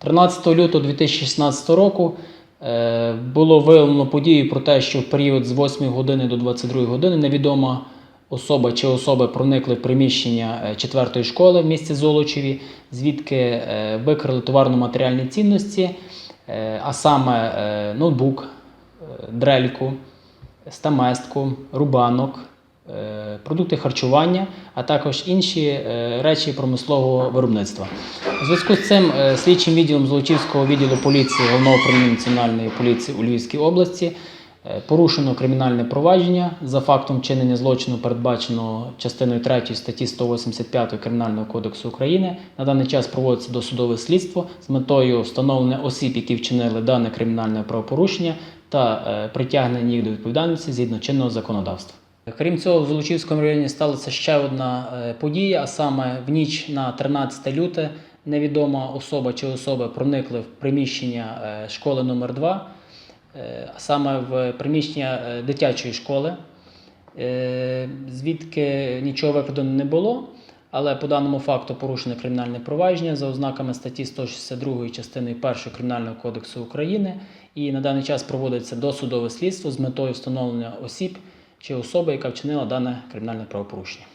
13 лютого 2016 року е, було виявлено подію про те, що в період з 8 години до 22 години невідома особа чи особи проникли в приміщення 4 школи в місті Золочеві, звідки е, викрили товарно-матеріальні цінності, е, а саме е, ноутбук, е, дрельку, стаместку, рубанок, е, продукти харчування, а також інші е, речі промислового виробництва. У зв'язку з цим е, слідчим відділом Золочівського відділу поліції Головного управління Національної поліції у Львівській області е, порушено кримінальне провадження за фактом вчинення злочину, передбаченого частиною 3 статті 185 Кримінального кодексу України. На даний час проводиться досудове слідство з метою встановлення осіб, які вчинили дане кримінальне правопорушення, та е, притягнення їх до відповідальності згідно чинного законодавства. Крім цього, в Золочівському районі сталася ще одна е, подія, а саме в ніч на 13 люте невідома особа чи особи проникли в приміщення е, школи номер 2 а саме в приміщення е, дитячої школи, е, звідки нічого викрадено не було. Але по даному факту порушено кримінальне провадження за ознаками статті 162 частини 1 Кримінального кодексу України. І на даний час проводиться досудове слідство з метою встановлення осіб чи особи, яка вчинила дане кримінальне правопорушення.